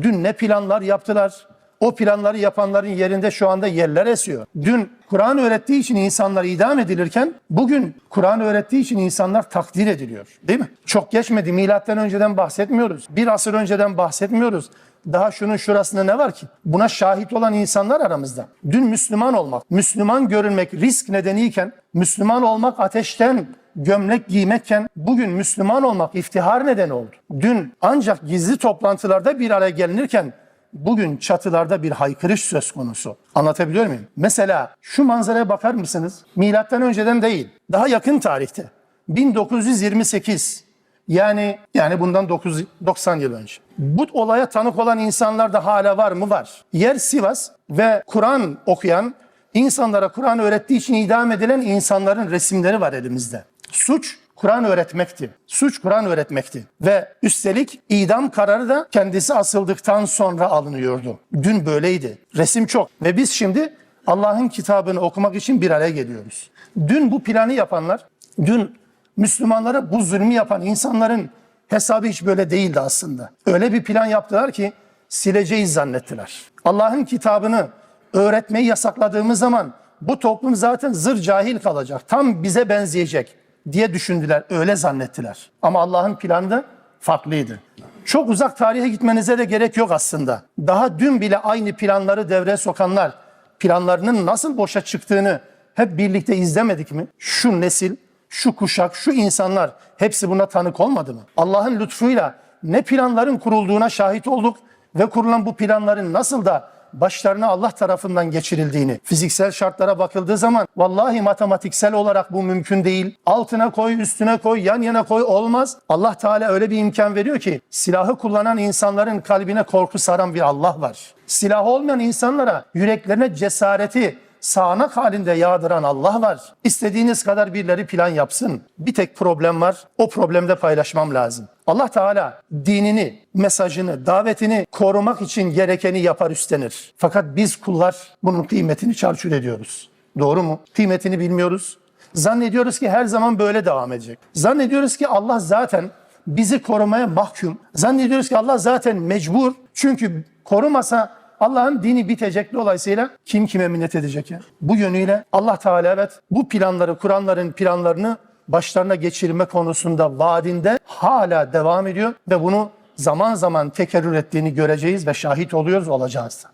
Dün ne planlar yaptılar? O planları yapanların yerinde şu anda yerler esiyor. Dün Kur'an öğrettiği için insanlar idam edilirken bugün Kur'an öğrettiği için insanlar takdir ediliyor. Değil mi? Çok geçmedi. Milattan önceden bahsetmiyoruz. Bir asır önceden bahsetmiyoruz. Daha şunun şurasında ne var ki? Buna şahit olan insanlar aramızda. Dün Müslüman olmak, Müslüman görünmek risk nedeniyken, Müslüman olmak ateşten gömlek giymekken bugün Müslüman olmak iftihar nedeni oldu. Dün ancak gizli toplantılarda bir araya gelinirken bugün çatılarda bir haykırış söz konusu. Anlatabiliyor muyum? Mesela şu manzaraya bakar mısınız? Milattan önceden değil, daha yakın tarihte. 1928 yani yani bundan 9 90 yıl önce. Bu olaya tanık olan insanlar da hala var mı? Var. Yer Sivas ve Kur'an okuyan, insanlara Kur'an öğrettiği için idam edilen insanların resimleri var elimizde. Suç Kur'an öğretmekti. Suç Kur'an öğretmekti. Ve üstelik idam kararı da kendisi asıldıktan sonra alınıyordu. Dün böyleydi. Resim çok. Ve biz şimdi Allah'ın kitabını okumak için bir araya geliyoruz. Dün bu planı yapanlar, dün Müslümanlara bu zulmü yapan insanların hesabı hiç böyle değildi aslında. Öyle bir plan yaptılar ki sileceğiz zannettiler. Allah'ın kitabını öğretmeyi yasakladığımız zaman bu toplum zaten zır cahil kalacak. Tam bize benzeyecek diye düşündüler. Öyle zannettiler. Ama Allah'ın planı da farklıydı. Çok uzak tarihe gitmenize de gerek yok aslında. Daha dün bile aynı planları devreye sokanlar planlarının nasıl boşa çıktığını hep birlikte izlemedik mi? Şu nesil, şu kuşak, şu insanlar hepsi buna tanık olmadı mı? Allah'ın lütfuyla ne planların kurulduğuna şahit olduk ve kurulan bu planların nasıl da başlarına Allah tarafından geçirildiğini, fiziksel şartlara bakıldığı zaman vallahi matematiksel olarak bu mümkün değil. Altına koy, üstüne koy, yan yana koy olmaz. Allah Teala öyle bir imkan veriyor ki silahı kullanan insanların kalbine korku saran bir Allah var. Silahı olmayan insanlara yüreklerine cesareti, sağanak halinde yağdıran Allah var. İstediğiniz kadar birileri plan yapsın. Bir tek problem var. O problemde paylaşmam lazım. Allah Teala dinini, mesajını, davetini korumak için gerekeni yapar üstlenir. Fakat biz kullar bunun kıymetini çarçur ediyoruz. Doğru mu? Kıymetini bilmiyoruz. Zannediyoruz ki her zaman böyle devam edecek. Zannediyoruz ki Allah zaten bizi korumaya mahkum. Zannediyoruz ki Allah zaten mecbur. Çünkü korumasa Allah'ın dini bitecek dolayısıyla kim kime minnet edecek ya? Bu yönüyle Allah Teala evet bu planları, Kur'anların planlarını başlarına geçirme konusunda vaadinde hala devam ediyor ve bunu zaman zaman tekerrür ettiğini göreceğiz ve şahit oluyoruz olacağız.